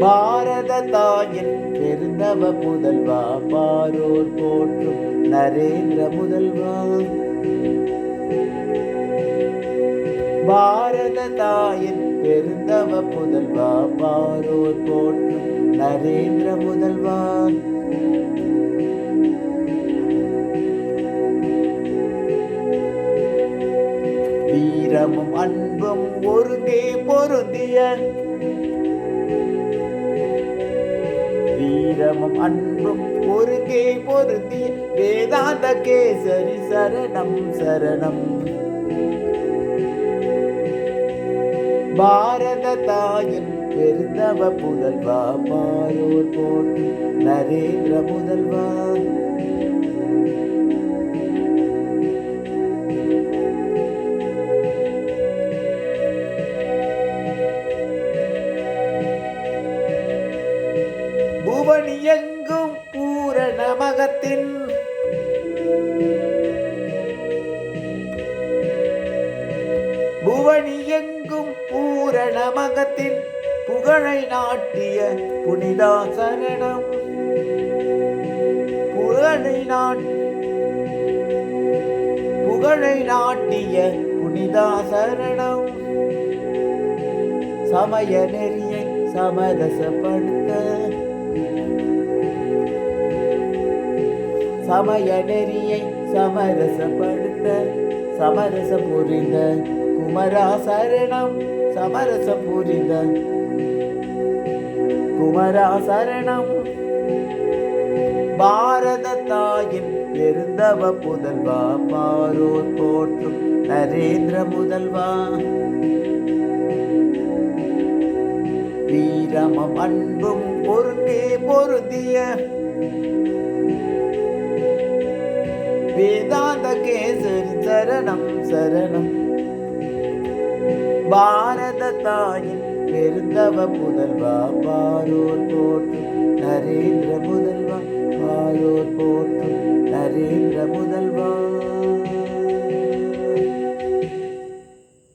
பாரத தாயின் பெருந்தவ முதல்வா பாரோர் போற்றும் நரேந்திர முதல்வா. பாரத தாயின் பெருந்தவ முதல்வா பாரோர் போற்றும் நரேந்திர முதல்வா. வீரமும் அன்பும் ஒருங்கே பொருந்திய வீரமும் அன்பும் ஒருங்கே பொருந்திய வேதாந்த கேசரி சரணம் சரணம். பாரத தாயின் பெருந்தவ புதல்வா மாயோர் போட்டி நரேந்திர முதல்வா புவனி எங்கும் பூரண மகத்தின் புவனி எங்கும் பூரண மகத்தின் புகழை நாட்டிய புனிதா சரணம் புகழை நாட் புகழை நாட்டிய புனிதா சரணம் சமய நெறியை சமரசப்படுத்த சமய நெறியை சமரசப்படுத்த சமரச புரிந்த குமரா சரணம் சமரச புரிந்த குமரா சரணம் பாரத தாயின் பெருந்தவ புதல்வா பாரோர் போற்றும் நரேந்திர முதல்வா. இரக்கமும் அன்பும் பொருட்டே பொருந்திய வேதாந்த கேசரி சரணம் சரணம். பாரத தாயின் பெருந்தவ புதல்வா பாரோர் போற்றும் நரேந்திர முதல்வா பாரோர் போற்றும் நரேந்திர முதல்வா